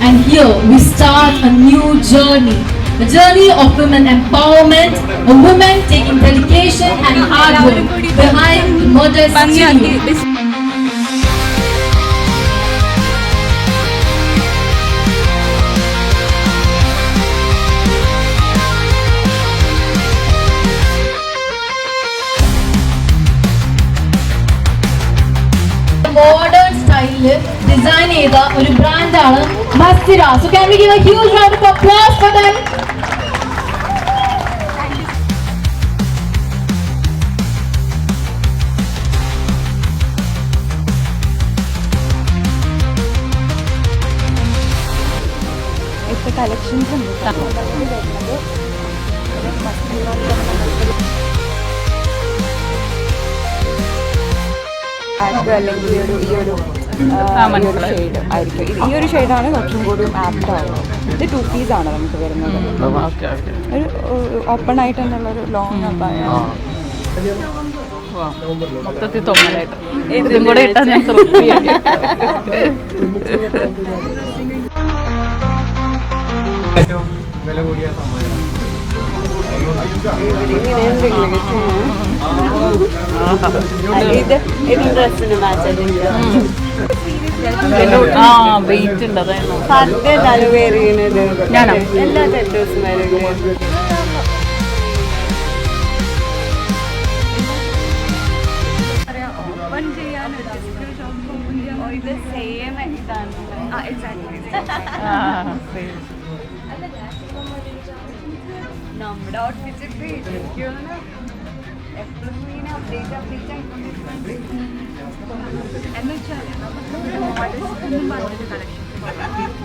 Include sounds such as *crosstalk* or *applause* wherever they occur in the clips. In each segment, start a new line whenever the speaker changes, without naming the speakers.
And here we start a new journey. A journey of women empowerment, a woman taking dedication and hard work behind the design ചെയ്ത ഒരു ബ്രാൻഡാണ് Mastira. So can we give a huge round of applause for them
collections അല്ലെങ്കിൽ ഈ ഒരു ഈ ഒരു shade ആയിരിക്കും. ഈ ഒരു ഷെയ്ഡാണ് കുറച്ചും കൂടി ആപ്റ്റ് ആവുന്നത്. ഇത് ടു പീസ് ആണ് നമുക്ക് വരുന്നത്.
ഓക്കെ ഓക്കെ
ഒരു ഓപ്പൺ ആയിട്ട് തന്നെയുള്ളൊരു ലോങ് അപ്പായ.
മൊത്തത്തിൽ തൊങ്ങലായിട്ട് ഇതും കൂടെ ഇട്ടാൽ ഞാൻ
വില കൂടിയ സമ്മാനം
ഇത് ഇത് ഡ്രസ്സിന് മാച്ച്
ആ വെയിറ്റ് ഉണ്ട് അതായിരുന്നു
സദ്യ വെയർ ചെയ്യുന്നത്.
ഞാനോ?
എല്ലാ ചെയ്യാൻ ഇത് സെയിം ഇതാണ്.
ആ, same.
നമ്മുടെ ഔട്ട്ഫിറ്റ് എപ്പോഴും ഇങ്ങനെ അപ്ഡേറ്റ് അപ്ഡേറ്റ് ആയിക്കൊണ്ടിരിക്കുന്നുണ്ട് എന്ന് വെച്ചാൽ നമുക്ക് മോഡൽസ് എന്ന് പറഞ്ഞൊരു കളക്ഷൻ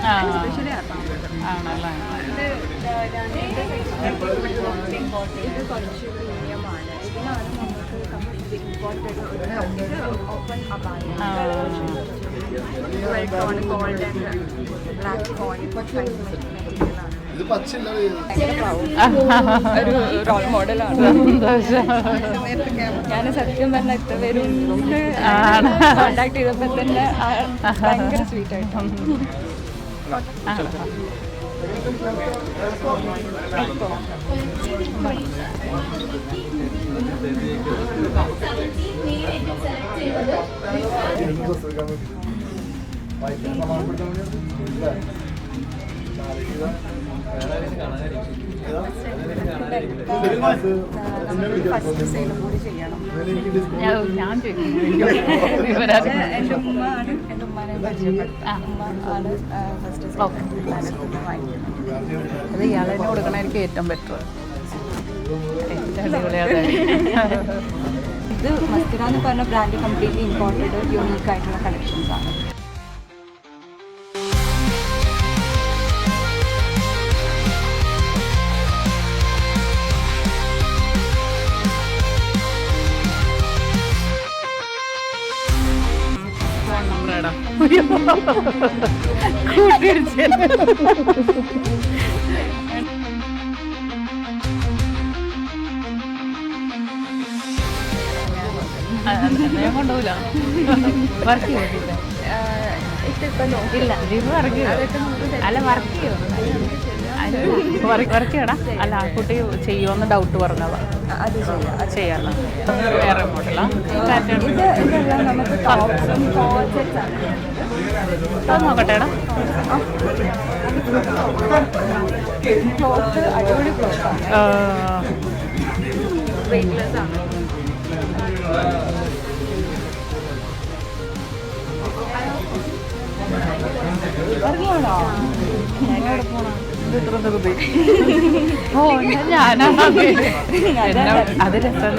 ആ,
സ്പെഷ്യലി അറിയാം ഇത് കുറച്ച് പ്രീമിയമാണ് ഇതിനാണ് നമുക്ക് കംപ്ലീറ്റ് ഇമ്പോർട്ടഡ് ഓപ്പൺ അപായ ഗോൾഡ് ബ്ലാക്ക്
കോയിൻ
ഒരു റോൾ മോഡലാണ് ഞാൻ സത്യം പറഞ്ഞ ഇത്ര
പേരും
കോണ്ടാക്ട് ചെയ്തപ്പോൾ തന്നെ ആ ഭയങ്കര സ്വീറ്റ് ആയിട്ടാണ് കൂടി ചെയ്യണം ആണ് ആണ് ഫസ്റ്റ്
അത് ഇയാളെ കൊടുക്കണമായിരിക്കും ഏറ്റവും ബെറ്റർ
ഇത് മസ്തിരാന്ന് പറഞ്ഞ ബ്രാൻഡ് കംപ്ലീറ്റ്ലി ഇമ്പോർട്ടഡ് യൂണീക്ക് ആയിട്ടുള്ള കളക്ഷൻസ് ആണ്. *laughs*
കൊണ്ടുപോകില്ല. *laughs* വർക്ക് ചെയ്യില്ല ഇല്ല ജിം വർക്ക് അല്ല വർക്ക് ചെയ്യും. വർക്ക് ചെയ്യടാ. അല്ല ആ കുട്ടി ചെയ്യുമെന്ന് ഡൗട്ട് പറഞ്ഞതാ. ചെയ്യാറില്ല വേറെ മോഡലാ അത് നോക്കട്ടെടാ.
വെയിറ്റ്ലെസ് ആണ്.
ഓ ഞാനാണ് അത്. രസം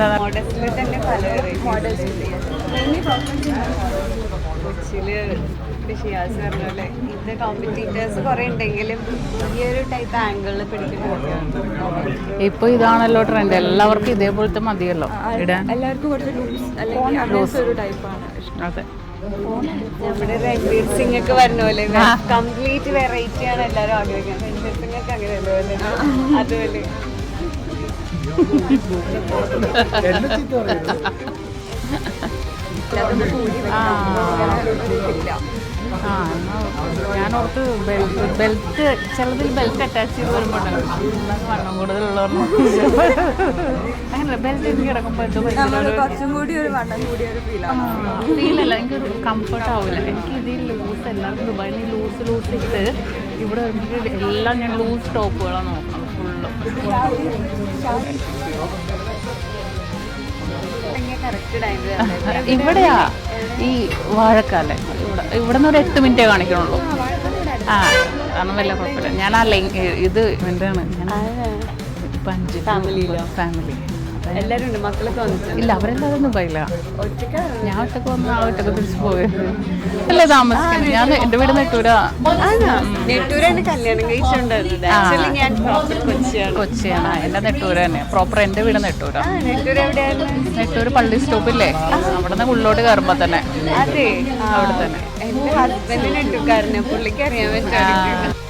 കൊച്ചിയിൽ ഷിയാസ് പറഞ്ഞ പോലെ ഇത് കോമ്പറ്റീറ്റേഴ്സ് കുറെ ഉണ്ടെങ്കിലും ഈ ഒരു ടൈപ്പ് ആംഗിളിൽ പിടിക്കുന്ന
ഇപ്പൊ ഇതാണല്ലോ ട്രെൻഡ് എല്ലാവർക്കും ഇതേപോലത്തെ മതിയല്ലോ.
എല്ലാവർക്കും കുറച്ച് ലൂസ് അല്ലെങ്കിൽ ഒരു ടൈപ്പാണ്
അതെ.
നമ്മുടെ രൺവീർ സിംഗ് ഒക്കെ പറഞ്ഞ പോലെ കംപ്ലീറ്റ് വെറൈറ്റി ആണ് എല്ലാവരും ആഗ്രഹിക്കുന്നത്. രൺവീർ സിംഗ് ഒക്കെ അങ്ങനെയല്ലേ അതുപോലെ.
ആ.
ഇല്ല.
ഞാൻ ഓർത്ത് ബെൽറ്റ് ബെൽറ്റ് ചിലതിൽ ബെൽറ്റ് അറ്റാച്ച് ചെയ്ത് വരുമ്പോഴാണ് വണ്ണം കൂടുതലുള്ളവർ അങ്ങനെ ബെൽറ്റ് കിടക്കുമ്പോൾ ഒരു
കുറച്ചും കൂടി ഒരു വണ്ണം കൂടിയ ഒരു ഫീലാണ്
ഫീലല്ല എനിക്കൊരു കംഫർട്ട് ആവില്ല എനിക്ക് ഇതിൽ ലൂസ് എല്ലാവർക്കും ദുബായിൽ ലൂസ് ലൂസ് ഇട്ട് ഇവിടെ വരുമ്പോൾ എല്ലാം ഞാൻ ലൂസ് ടോപ്പുകളാണ് ഫുള്ള് ഇവിടെയാ ഈ വാഴക്കാല. ഇവിടെ ഇവിടെ നിന്ന് ഒരു എട്ട് മിനിറ്റേ കാണിക്കണുള്ളൂ. ആ കാരണം വല്ല കുഴപ്പമില്ല. ഞാൻ ആ ലൈ ഇത് എന്താണ് ഞാൻ അഞ്ച് ഫാമിലി
എല്ലാരും ഉണ്ട് മക്കളൊക്കെ വന്നിട്ടുണ്ട്.
ഇല്ല അവരെല്ലാവരും ഞാൻ ഒറ്റയ്ക്ക് വന്ന് ആ ഒറ്റയ്ക്ക് തിരിച്ചു പോയത് അല്ല താമസിക്കുന്നത് ഞാൻ എന്റെ വീട് നെട്ടൂരാ.
നെട്ടൂരാണ് കല്യാണം കഴിച്ചിട്ടുണ്ടായിരുന്നത് ആക്ച്വലി ഞാൻ പ്രോപ്പർ കൊച്ചിയാണ്.
കൊച്ചിയാണ്. എന്റെ നെട്ടൂര തന്നെ. പ്രോപ്പർ എന്റെ വീട് നെട്ടൂര.
നെട്ടൂർ എവിടെയായിരുന്നു
നെട്ടൂർ പള്ളി സ്റ്റോപ്പില്ലേ? അവിടെ നിന്ന് ഉള്ളോട്ട് കയറുമ്പോൾ തന്നെ.
അതെ.
അവിടെ തന്നെ.
എന്റെ ഹസ്ബൻഡ് നെട്ടൂക്കാരനെ പുള്ളിക്ക് അറിയാൻ പറ്റും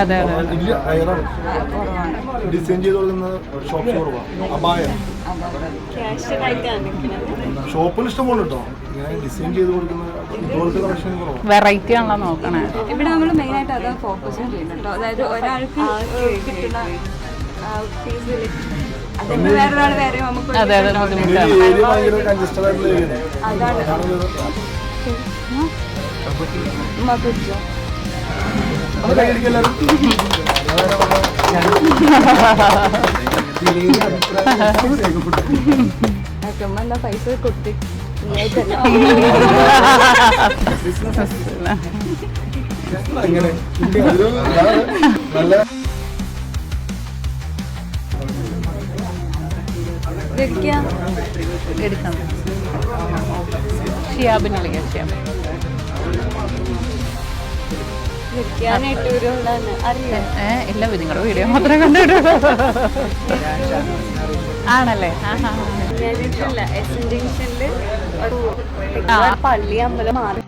അതെ അതെ.
അയറാണ് ഡിസൈൻ ചെയ്ത് ഷോപ്പ് കുറവാണ് അപായ. ഷോപ്പിൽ ഇഷ്ടംപോലെ കേട്ടോ ഡിസൈൻ ചെയ്ത് കൊടുക്കുന്ന ഇതുപോലത്തെ കളക്ഷൻ കുറവാണ്
വെറൈറ്റി ആണല്ലോ നോക്കണേ.
ഇവിടെ നമ്മൾ മെയിൻ ആയിട്ട് അതാ ഫോക്കസ് ചെയ്യുന്നുണ്ടോ കേട്ടോ. അതായത് ഒരാൾക്ക് കിട്ടുന്ന വേറൊരാൾ വേറെ നമുക്ക്
അതെ
എന്താ പൈസ കൊട്ടി
അങ്ങനെ നല്ല
ഷിയാബിനെ വിളിക്കാം ഷിയാബ് ഇല്ല നിങ്ങളുടെ വീഡിയോ മാത്രമേ കണ്ടിട്ടുള്ളൂ ആണല്ലേ?
പള്ളി അമ്പലം മാറി.